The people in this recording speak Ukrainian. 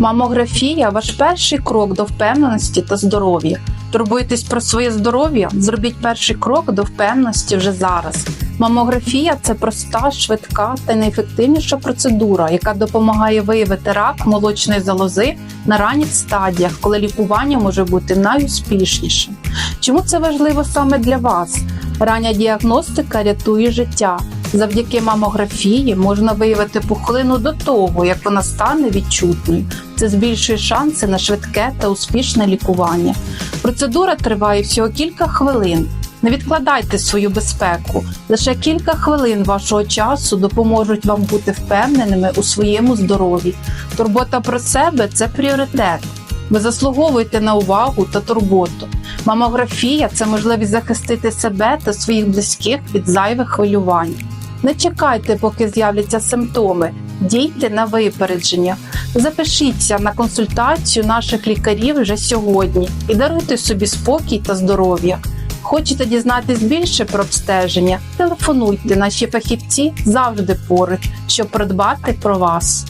Мамографія ваш перший крок до впевненості та здоров'я. Турбуєтесь про своє здоров'я? Зробіть перший крок до впевненості вже зараз. Мамографія це проста, швидка та найефективніша процедура, яка допомагає виявити рак молочної залози на ранніх стадіях, коли лікування може бути найуспішнішим. Чому це важливо саме для вас? Рання діагностика рятує життя. Завдяки мамографії можна виявити пухлину до того, як вона стане відчутною. Це збільшує шанси на швидке та успішне лікування. Процедура триває всього кілька хвилин. Не відкладайте свою безпеку. Лише кілька хвилин вашого часу допоможуть вам бути впевненими у своєму здоров'ї. Турбота про себе це пріоритет. Ви заслуговуєте на увагу та турботу. Мамографія це можливість захистити себе та своїх близьких від зайвих хвилювань. Не чекайте, поки з'являться симптоми. Дійте на випередження. Запишіться на консультацію наших лікарів вже сьогодні і даруйте собі спокій та здоров'я. Хочете дізнатись більше про обстеження? Телефонуйте, наші фахівці завжди поруч, щоб придбати про вас.